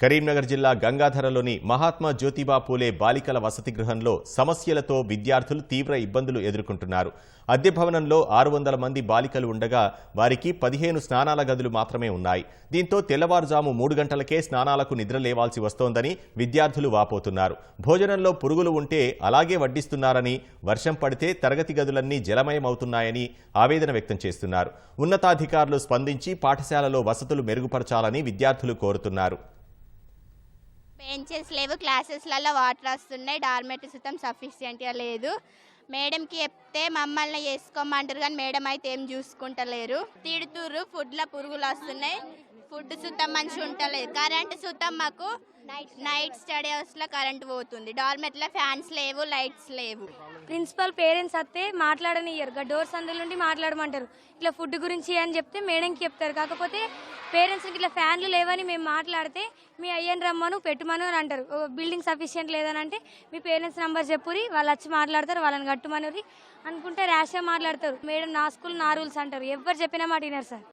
కరీంనగర్ జిల్లా గంగాధరలోని మహాత్మా జ్యోతిబా పూలే బాలికల వసతి గృహంలో సమస్యలతో విద్యార్థులు తీవ్ర ఇబ్బందులు ఎదుర్కొంటున్నారు. అద్దె భవనంలో ఆరు వందల మంది బాలికలు ఉండగా వారికి పదిహేను స్నానాల గదులు మాత్రమే ఉన్నాయి. దీంతో తెల్లవారుజాము మూడు గంటలకే స్నానాలకు నిద్ర లేవాల్సి వస్తోందని విద్యార్థులు వాపోతున్నారు. భోజనంలో పురుగులు ఉంటే అలాగే వడ్డిస్తున్నారని వర్షం పడితే తరగతి గదులన్నీ జలమయమవుతున్నాయని ఆవేదన వ్యక్తం చేస్తున్నారు. ఉన్నతాధికారులు స్పందించి పాఠశాలలో వసతులు మెరుగుపరచాలని విద్యార్థులు కోరుతున్నారు. బెంచెస్ లేవు క్లాసెస్లలో వాటర్ వస్తున్నాయి డార్మెట్ సుతం సఫిషియెంట్గా లేదు. మేడంకి చెప్తే మమ్మల్ని చేసుకోమంటారు కానీ మేడం అయితే ఏం చూసుకుంటలేరు. తిడుతుర్రు ఫుడ్లో పురుగులు వస్తున్నాయి ఫుడ్ సుతం మంచిగా ఉంటలేదు. కరెంట్ సుతం మాకు నైట్ స్టడీ హౌస్లో కరెంట్ పోతుంది. డార్మెట్లో ఫ్యాన్స్ లేవు లైట్స్ లేవు. ప్రిన్సిపల్ పేరెంట్స్ వస్తే మాట్లాడనియ్యరు. గా డోర్స్ అందులో నుండి మాట్లాడమంటారు. ఇట్లా ఫుడ్ గురించి అని చెప్తే మేడంకి చెప్తారు. కాకపోతే పేరెంట్స్కి ఇట్లా ఫ్యాన్లు లేవని మేము మాట్లాడితే మీ అయ్యని రమ్మను పెట్టుమను అని అంటారు. ఓ, బిల్డింగ్ సఫిషియెంట్ లేదని అంటే మీ పేరెంట్స్ నెంబర్ చెప్పురి వాళ్ళు వచ్చి మాట్లాడతారు వాళ్ళని కట్టుమనురి అనుకుంటే ర్యాష్గా మాట్లాడతారు. మేడం నా స్కూల్ నా రూల్స్ అంటారు. ఎవరు చెప్పినా మాట వినరు సార్.